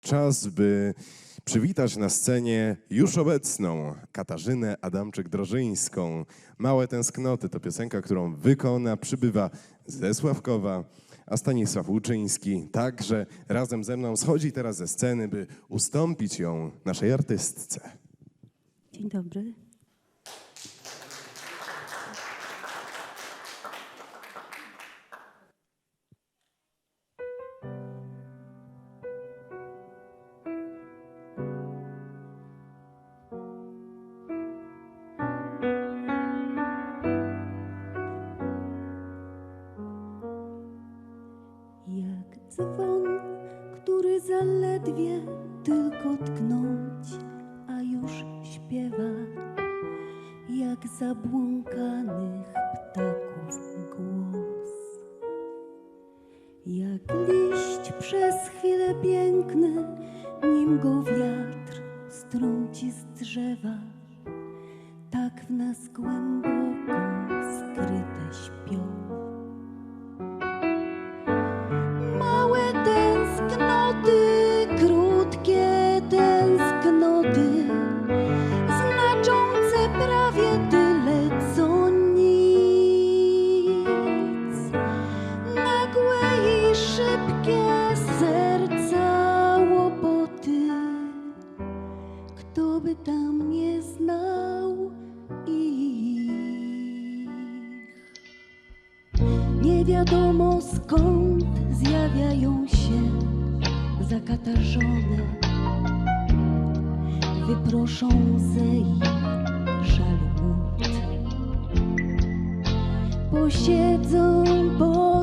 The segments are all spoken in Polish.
Czas, by przywitać na scenie już obecną Katarzynę Adamczyk-Drożyńską. Małe tęsknoty to piosenka, którą wykona, przybywa ze Sławkowa, a Stanisław Łuczyński także razem ze mną schodzi teraz ze sceny, by ustąpić ją naszej artystce. Dzień dobry. Dzwon, który zaledwie tylko tknąć, a już śpiewa, jak zabłąkanych ptaków głos. Jak liść przez chwilę piękny, nim go wiatr strąci z drzewa, tak w nas głęboko skryte śpią. Kto by tam nie znał ich. Nie wiadomo skąd zjawiają się zakatarzone, wyproszą ze ich żalu. Posiedzą, podumają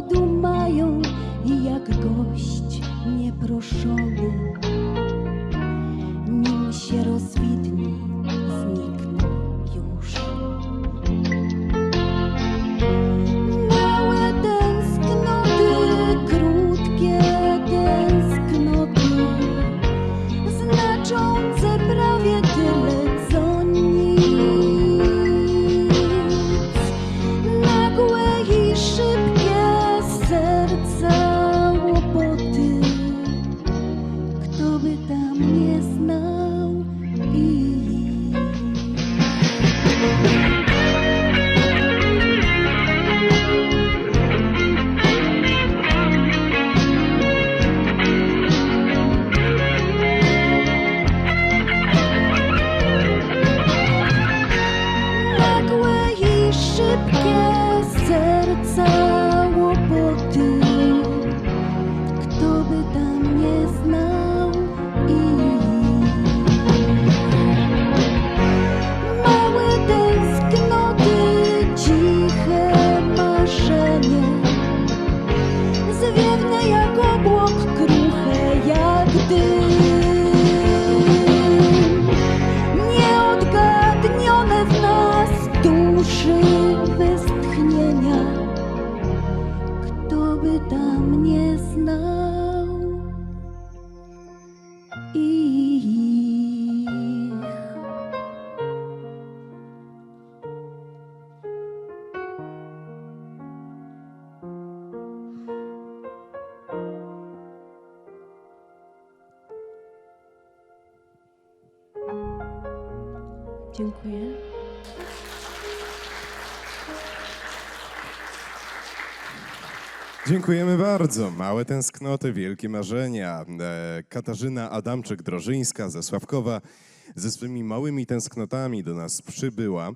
Dziękuję. Dziękujemy bardzo. Małe tęsknoty, wielkie marzenia. E, Katarzyna Adamczyk-Drożyńska ze Sławkowa ze swymi małymi tęsknotami do nas przybyła.